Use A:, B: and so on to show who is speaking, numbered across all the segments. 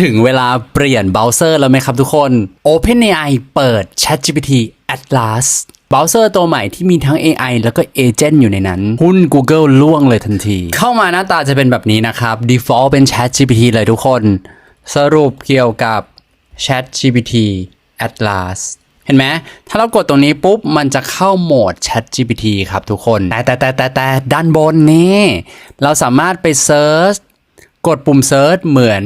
A: ถึงเวลาเปลี่ยนเบราว์เซอร์แล้วไหมครับทุกคน OpenAI เปิด ChatGPT Atlas เบราว์เซอร์ตัวใหม่ที่มีทั้ง AI แล้วก็ Agent อยู่ในนั้น หุ้น Google ล่วงเลยทันที เข้ามาหน้าตาจะเป็นแบบนี้นะครับ Default เป็น ChatGPT เลยทุกคน สรุปเกี่ยวกับ ChatGPT Atlas เห็นไหม ถ้าเรากดตรงนี้ปุ๊บ มันจะเข้าโหมด ChatGPT ครับทุกคน แต่แต่แต่แต่แต่ด้านบนนี่ เราสามารถไปเซิร์ช กดปุ่มเซิร์ชเหมือน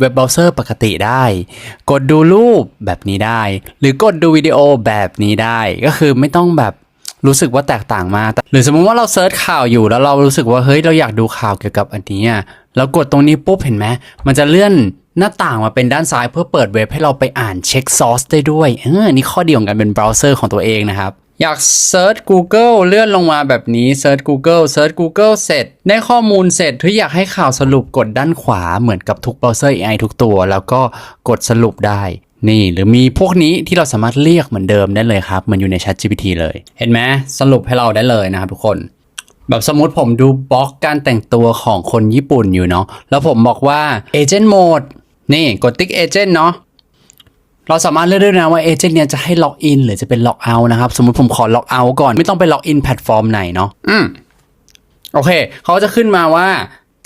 A: เว็บเบราว์เซอร์ปกติได้ กดดูรูปแบบนี้ได้ หรือกดดูวิดีโอแบบนี้ได้ ก็คือไม่ต้องแบบรู้สึกว่าแตกต่างมาก หรือสมมติว่าเราเซิร์ชข่าวอยู่แล้วเรารู้สึกว่าเฮ้ยเราอยากดูข่าวเกี่ยวกับอันนี้อะแล้วกดตรงนี้ปุ๊บเห็นไหมมันจะเลื่อนหน้าต่างมาเป็นด้านซ้ายเพื่อเปิดเว็บให้เราไปอ่านเช็คซอสได้ด้วย เออนี่ข้อดีของการเป็นเบราว์เซอร์ของตัวเองนะครับ อยากเซิร์ช Google เลื่อนลงมาแบบนี้เซิร์ช Google เซิร์ช Google เสร็จ ได้ข้อมูลเสร็จถ้าอยากให้ข่าวสรุปกดด้านขวาเหมือนกับทุกเบราว์เซอร์ AI ทุกตัว แล้วก็กดสรุปได้นี่หรือมีพวกนี้ที่เราสามารถเรียกเหมือนเดิมได้เลยครับเหมือนอยู่ใน Chat GPT เลย เห็นไหมสรุปให้เราได้เลยนะครับทุกคน แบบสมมติผมดูบล็อกการแต่งตัวของคนญี่ปุ่นอยู่เนาะแล้วผมบอกว่า Agent Mode นี่กดติ๊ก Agent เนาะ เราสามารถเลือกได้นะว่าเอเจนต์เนี่ยจะให้ล็อกอินหรือจะเป็นล็อกเอาท์นะครับ สมมติผมขอล็อกเอาท์ก่อนไม่ต้องไปล็อกอินแพลตฟอร์มไหนเนาะอืมโอเค เขาจะขึ้นมาว่า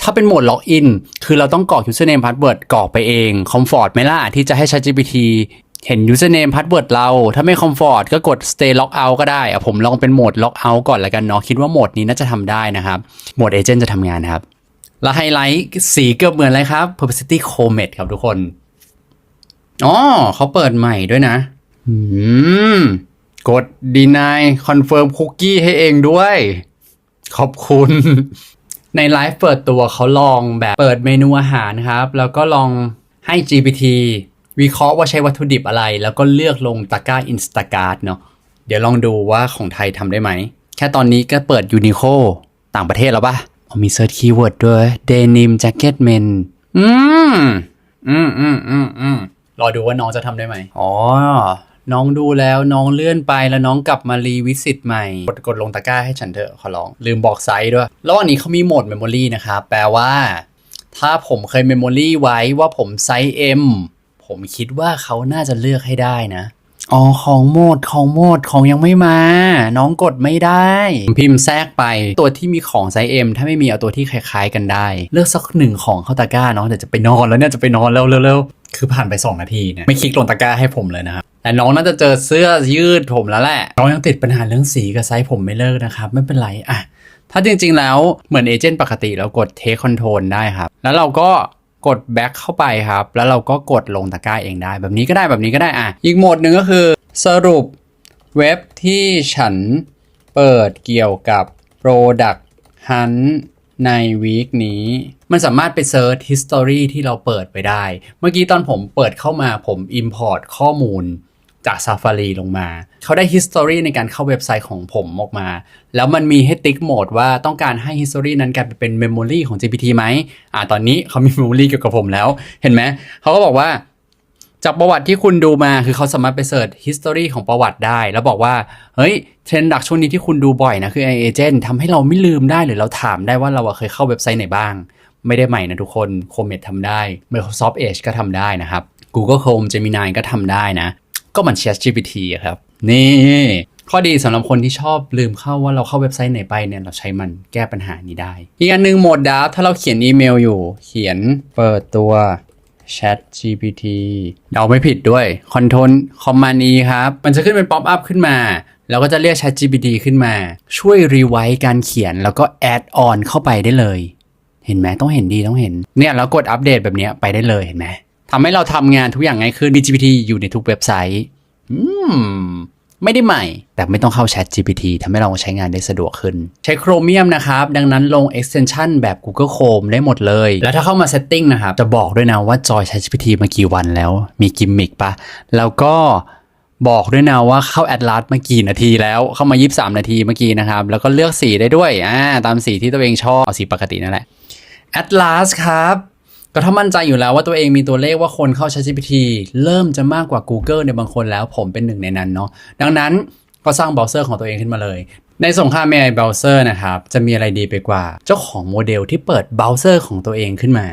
A: ถ้าเป็นโหมดล็อกอินคือเราต้องกรอก username password กรอกไปเองคอมฟอร์ตไหมล่ะที่จะให้ ChatGPT เห็น username password เรา ถ้าไม่คอมฟอร์ตก็กด stay lock out ก็ได้อะผมลองเป็นโหมด lock out ก่อนละกันเนาะคิดว่าโหมดนี้น่าจะทำได้นะครับ โหมดเอเจนต์จะทำงานนะครับ แล้วไฮไลท์สีเกือบเหมือนอะไรครับ Perplexity Comet ครับทุกคน อ๋อเขาเปิดใหม่ด้วยนะอืมกด deny confirm cookie ให้เองด้วย ขอบคุณ ในไลฟ์เปิดตัวเขาลองแบบเปิดเมนูอาหารครับ แล้วก็ลองให้ GPT วิเคราะห์ว่าใช้วัตถุดิบอะไร แล้วก็เลือกลงตะกร้า Instacart เนาะเดี๋ยวลองดูว่าของไทยทำได้ไหม แค่ตอนนี้ก็เปิด Uniqlo ต่างประเทศแล้วปะอ๋อมีเซิร์ชคีย์เวิร์ดด้วย Denim Jacket Men อืมอืมอืมอืมอืม รอดูว่าน้องจะทำได้ไหมอ๋อ น้องดูแล้วน้องเลื่อนไปแล้วน้องกลับมารีวิสิตใหม่ กดกดลงตะกร้าให้ฉันเถอะขอร้อง ลืมบอกไซส์ด้วยแล้วอันนี้เขามีโหมดเมมโมรีนะครับ แปลว่า ถ้าผมเคยเมมโมรีไว้ว่าผมไซส์ M ผมคิดว่าเขาน่าจะเลือกให้ได้นะอ๋อของโหมดของโหมดของยังไม่มา น้องกดไม่ได้ผมพิมพ์แทรกไปตัวที่มีของไซส์ M ถ้าไม่มีเอาตัวที่คล้ายๆกันได้ เลือกสักหนึ่งของเข้าตะกร้าเนาะเดี๋ยวจะไปนอนแล้วเนี่ยจะไปนอนแล้วเร็วๆ คือผ่านไป2นาทีเนี่ยไม่คลิกลงตะกร้าให้ผมเลยนะครับแต่น้องน่าจะเจอเสื้อยืดผมแล้วแหละ น้องยังติดปัญหาเรื่องสีกับไซส์ผมไม่เลิกนะครับ ไม่เป็นไรอะถ้าจริงๆแล้วเหมือนเอเจนต์ปกติเรากด Take Control ได้ครับ แล้วเราก็กด Back เข้าไปครับ แล้วเราก็กดลงตะกร้าเองได้ แบบนี้ก็ได้แบบนี้ก็ได้อะอีกโหมดหนึ่งก็คือสรุปเว็บที่ฉันเปิดเกี่ยวกับ Product Hunt ในวีคนี้ มันสามารถไปเซิร์ช history ที่เราเปิดไปได้ เมื่อกี้ตอนผมเปิดเข้ามาผม import ข้อมูลจาก Safari ลงมา เขาได้ history ในการเข้าเว็บไซต์ของผมออกมา แล้วมันมีให้ติ๊กโหมดว่าต้องการให้ history นั้นกลายเป็น memory ของ GPT ไหมอ่าตอนนี้เขามี memory เกี่ยวกับผมแล้ว เห็นไหม เขาก็บอกว่า จากประวัติที่คุณดูมาคือเขาสามารถไปเสิร์ช history ของประวัติได้ แล้วบอกว่า เฮ้ย เทรนด์ดักช่วงนี้ที่คุณดูบ่อยนะคือ AI agent ทำให้เราไม่ลืมได้หรือเราถามได้ว่าเราเคยเข้าเว็บไซต์ไหนบ้าง ไม่ได้ใหม่นะทุกคน Comet ทำได้ Microsoft Edge ก็ทำได้นะครับ Google Chrome Gemini ก็ทำได้นะ ก็มัน ChatGPT อะครับ นี่ข้อดีสำหรับคนที่ชอบลืมเข้าว่าเราเข้าเว็บไซต์ไหนไปเนี่ยเราใช้มันแก้ปัญหานี้ได้ อีกอันหนึ่งโหมดดับถ้าเราเขียนอีเมลอยู่ เขียนเปิดตัว Chat GPT เดาไม่ผิดด้วย Control Command E ครับ มันจะขึ้นเป็น Pop up ขึ้นมาแล้วก็จะเรียก Chat GPT ขึ้นมา ช่วยรีไวต์การเขียนแล้วก็ add on เข้าไปได้เลย เห็นไหมต้องเห็นดีต้องเห็นเนี่ยแล้วกดอัปเดตแบบนี้ไปได้เลยเห็นไหมทำให้เราทำงานทุกอย่างง่ายขึ้นมี GPT อยู่ในทุกเว็บไซต์อืมไม่ได้ใหม่ แต่ไม่ต้องเข้า Chat GPT ทำให้เราใช้งานได้สะดวกขึ้น ใช้ Chromium นะครับ ดังนั้นลง extension แบบ Google Chrome ได้หมดเลย แล้วถ้าเข้ามา setting นะครับ จะบอกด้วยนะว่าจอย Chat GPT มากี่วันแล้ว มีกิมมิกปะ แล้วก็บอกด้วยนะว่าเข้า Atlas มากี่นาทีแล้ว เข้ามา 23 นาทีเมื่อกี้นะครับ แล้วก็เลือกสีได้ด้วย อ่า ตามสีที่ตัวเองชอบ เอาสีปกตินั่นแหละ Atlas ครับก็ถ้ามั่นใจอยู่แล้วว่าตัวเองมีตัวเลขว่าคนเข้า ChatGPT เริ่มจะมากกว่า Google ในบางคนแล้วผมเป็นหนึ่งในนั้นเนาะดังนั้นก็สร้างเบราว์เซอร์ของตัวเองขึ้นมาเลย ในสงคราม AI เบราว์เซอร์นะครับ จะมีอะไรดีไปกว่า เจ้าของโมเดลที่เปิดเบราว์เซอร์ของตัวเองขึ้นมา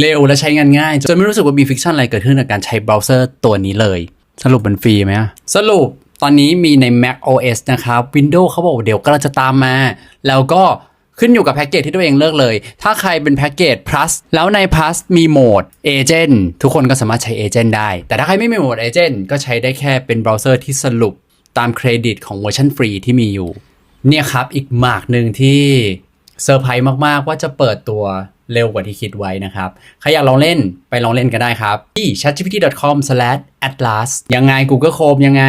A: เร็วและใช้งานง่าย จนไม่รู้สึกว่ามีฟิกชันอะไรเกิดขึ้นกับการใช้เบราว์เซอร์ตัวนี้เลย สรุปมันฟรีไหมสรุปตอนนี้มีใน Mac OS นะครับ Windows เขาบอกเดี๋ยวก็จะตามมา แล้วก็ ขึ้นอยู่กับแพ็กเกจที่ตัวเองเลือกเลย ถ้าใครเป็นแพ็กเกจ plus แล้วใน plus มีโหมด Agent ทุกคนก็สามารถใช้ Agent ได้ แต่ถ้าใครไม่มีโหมด Agent ก็ใช้ได้แค่เป็นเบราว์เซอร์ที่สรุปตามเครดิตของเวอร์ชันฟรีที่มีอยู่ เนี่ยครับอีกหมากหนึ่งที่เซอร์ไพรส์มาก ๆ ว่าจะเปิดตัวเร็วกว่าที่คิดไว้นะครับ ใครอยากลองเล่นไปลองเล่นกันได้ครับ ที่ chatgpt.com/atlas ยังไง Google Chrome ยังไง